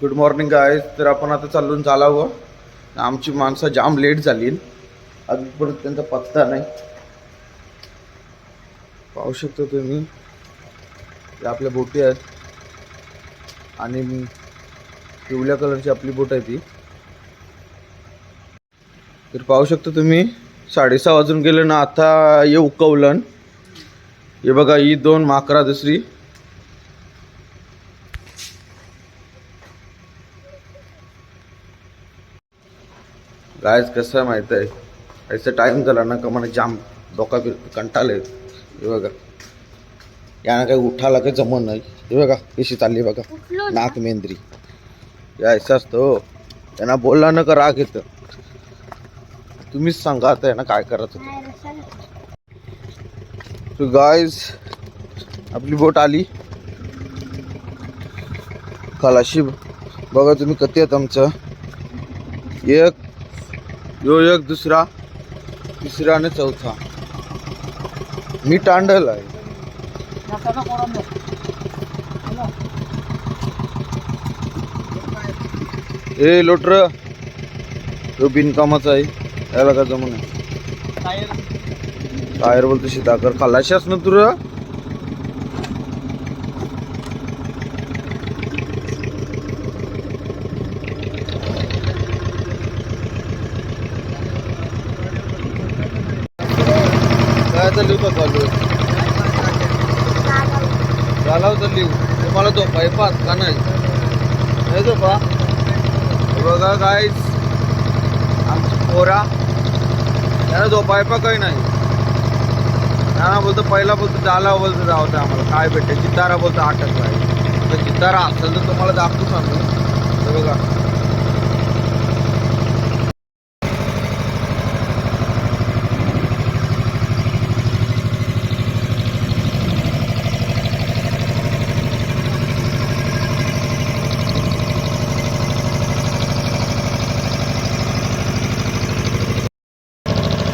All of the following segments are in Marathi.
गुड मॉर्निंग आहे तर आपण आता चालून चालावं. आमची माणसं जाम लेट झाली अजूनपर्यंत त्यांचा पत्ता नाही. पाहू शकता तुम्ही. या आपल्या बोटी आहेत. आणि पिवळ्या कलरची आपली बोट आहे ती. तर पाहू शकता तुम्ही साडेसहा वाजून गेलं ना आता ये उकवलं. हे बघा ही दोन माकरा दुसरी. गायच कसं आहे माहीत आहे? ऐसा टाइम झाला ना का मला जाम डोका बिर कंटाळले. हे बघा. यानं काही उठाला काही जमत नाही. हे बघा कशी चालली बघा. नाक मेंद्री. या ऐसा असतो त्यांना बोलला ना का राग येतं. तुम्हीच सांगा आता ना काय करायचं तो. गायज आपली बोट आली. खलाशी बघा तुम्ही कधी आहेत आमचं. एक यो एक दुसरा तिसरा आणि चौथा. मी टांडल आहे. ए लोटर. तो बिनकामाचा आहे. याला का जमून टायर. बोलतो सीताकर खलाशी ना तुर चालली होता चालू झाला होता लिव तुम्हाला तो पायपात का नाही? तो पा. बघा काय आमची पोरा. त्याला झोपायपा काही नाही. त्यांना बोलतो पहिला बोलतो जाला बोलतो जावं आम्हाला. काय भेटते? चितारा बोलतो आटक आहे तर चितारा असेल तर तुम्हाला दाखवू सांगतो हे बघा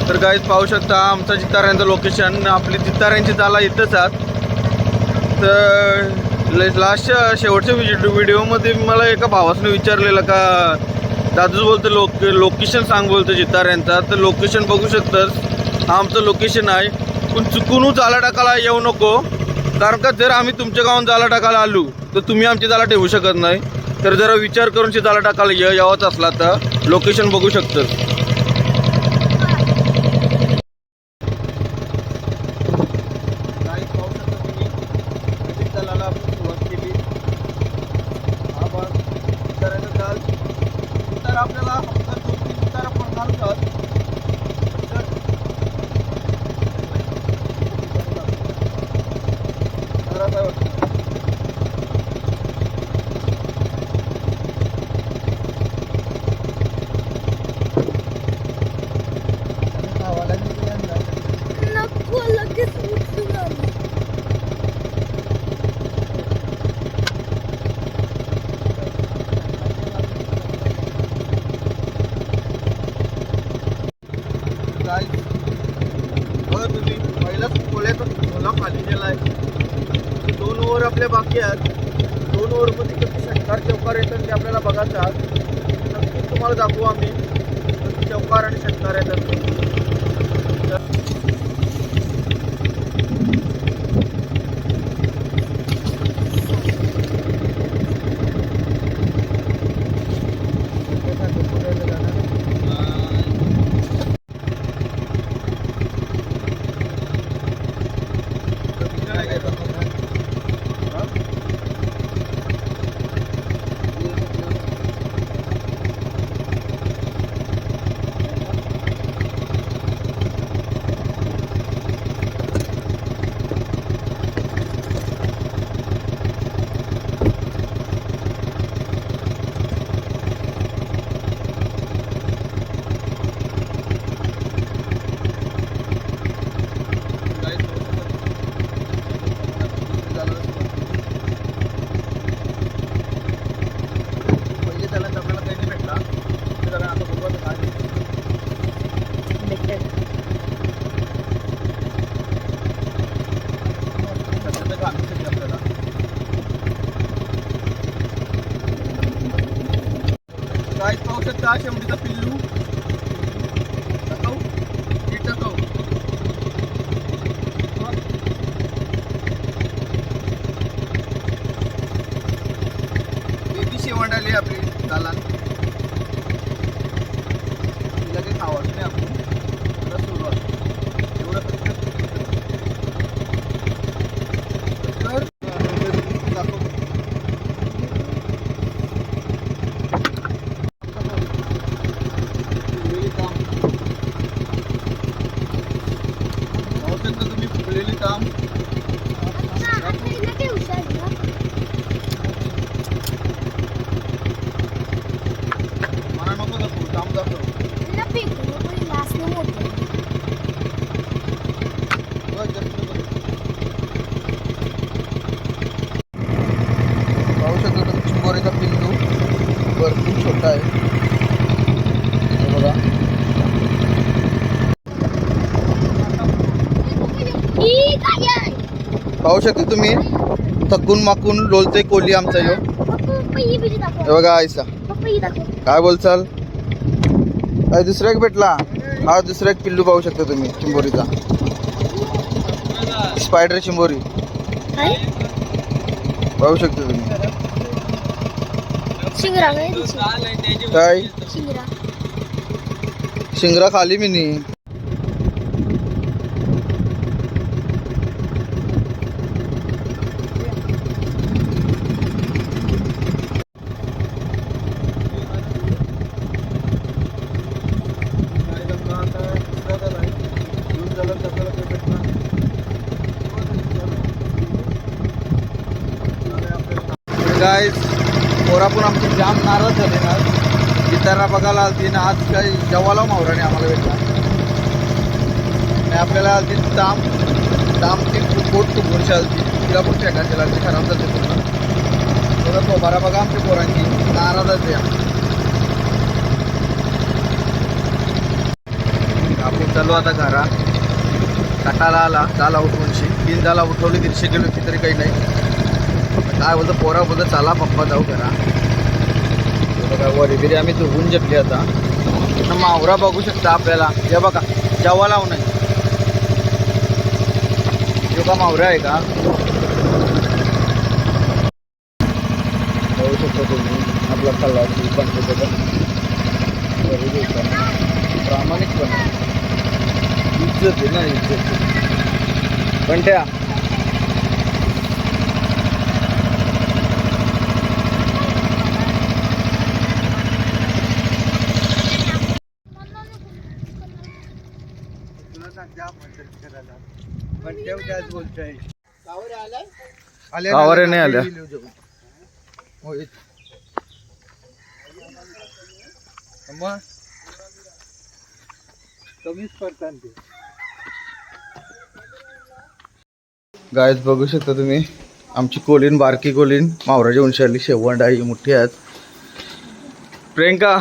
तर गाईज पाहू शकता आमचा चित्ताऱ्यांचं लोकेशन आपली चित्ताऱ्यांची जाला इथंच आहात तर लास्टच्या शेवटच्या व्हिडिओ व्हिडिओमध्ये मला एका भावासने विचारलेलं का दादूच बोलतं लोक लोकेशन सांग बोलतं चित्ताऱ्यांचा तर लोकेशन बघू शकतंस. हा आमचं लोकेशन आहे. पण चुकून जाला टाकायला येऊ नको. कारण का जर आम्ही तुमच्या गावात जाला टाकायला आलो तर तुम्ही आमची जाला ठेवू शकत नाही. तर जरा विचार करून जाला टाकायला ये असला तर. लोकेशन बघू शकतंस काही पाहू शकता तुम्ही नजीक चालायला आपण सुरुवात केली हा भाग उतारायला जाल उतार आपल्याला फक्त दोन तीन उतारा पडणार होतात जरा काय वाटतं? नको लगेच उठून आली. काय बघा तुम्ही पहिलाच पोळ्याचा खोला खाली गेला आहे दोन ओव्हर आपल्या बाकी आहेत. दोन ओव्हरमध्ये किती षटकार चौकार येतात ते आपल्याला बघायचं नक्कीच तुम्हाला दाखवू आम्ही. चौकार आणि षटकार येतात ते. गाईस पिल्लू टाकाऊ? शेवंड आली आपली दालान तिला काही खावाच नाही आपण आता सुरुवात एवढं फक्त तर दाखव. फुगलेली काम पाहू शकता तुम्ही फुगलेली काम मला नको दाखवू काम दाखव बघ, जास्त नको. पाहू शकता तुम्ही चिंबोरीचा पिल्लू भरपूर छोटा आहे हे बघा पाहू शकता तुम्ही. थकून माकून लोलते कोली आमचा यो. हे बघा आयसा. काय बोलचाल? काय दुसरा एक भेटला? हा दुसरा एक पिल्लू पाहू शकता तुम्ही चिंबोरीचा. स्पायडर चिंबोरी. पाहू शकता तुम्ही. काय? शिंगरा. शिंगरा खाली मी नी. पोरा पण जाम नाराज झाले ना गिटारा बघायला आलती ना आज काही जवाला मावराने आम्हाला भेटला. आणि आपल्याला आलती दाम दाम ती पोट तू बोरशी आलती. तिला पण फेकायची लागली खराब झाली पूर्ण. थोडं बरा बघा आमच्या पोरांची. नाराजच आहे आपण चालू आता घरा. कटाला आला झाला उठवूनशी तीन झाला उठवली दीडशे किलो की तरी काही नाही. काय बोलतो पोरा बोलतो चला पप्पा जाऊ करा बघा वरी बिरी आम्ही चुकून जपली आता. आता मावरा बघू शकता आपल्याला. हे बघा जेव्हा लावू नये का मावरा आहे का? बघू शकता तुम्ही आपला कल्ला पंचायत प्रामाणिकपणे. इज्जत आहे ना इज्जत. पण त्या गावारे नाही आल्या. होय. मग? कमीच पडतात ते. गायच बघू शकता तुम्ही आमची कोलीन बारकी कोलीन मावराची उंची आली शेवंड आहे मोठी आहेत. प्रियंका.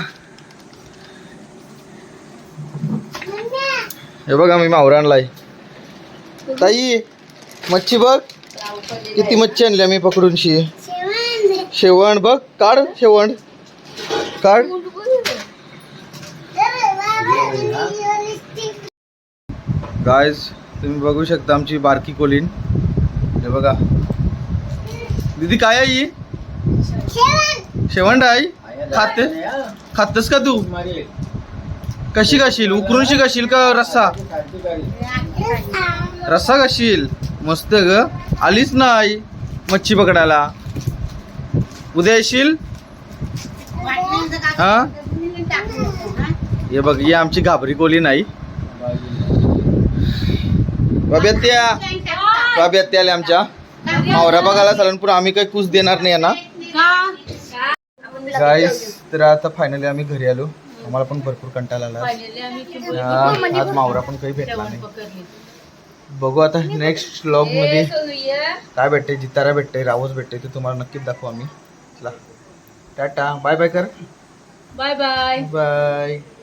हे बघा मी मावरा आणलाय. ताई मच्छी बघ. किती मच्छी आणली आम्ही पकडून शी शेवण बघ. काढ शेवण. काढ. गायज तुम्ही बघू शकता आमची बारकी कोलीन. हे बघा. दीदी काय आहे ही शेवंड आई खाते खातेस का तू? कशी खाशील? उकरून खाशील का रस्सा? रस्सा खाशील मस्त ग. आलीच नाही मच्छी पकडायला. उद्या येशील? हा? हे बघ ही आमची घाबरी कोली नाही. बाब्यात त्या बाब्यात त्या आल्या आमच्या मावरा बघायला चालेल पण आम्ही काही कुस देणार नाही ना गाईस तर आता फायनली आम्ही घरी आलो. आम्हाला पण भरपूर कंटाळा आला. आज मावरा पण काही भेटला नाही. बघू आता नेक्स्ट व्लॉगमध्ये काय भेटते जितारा भेटते रावस भेटते ते तुम्हाला नक्कीच दाखवू आम्ही. चला. टाटा. बाय बाय कर. Bye bye. बाय.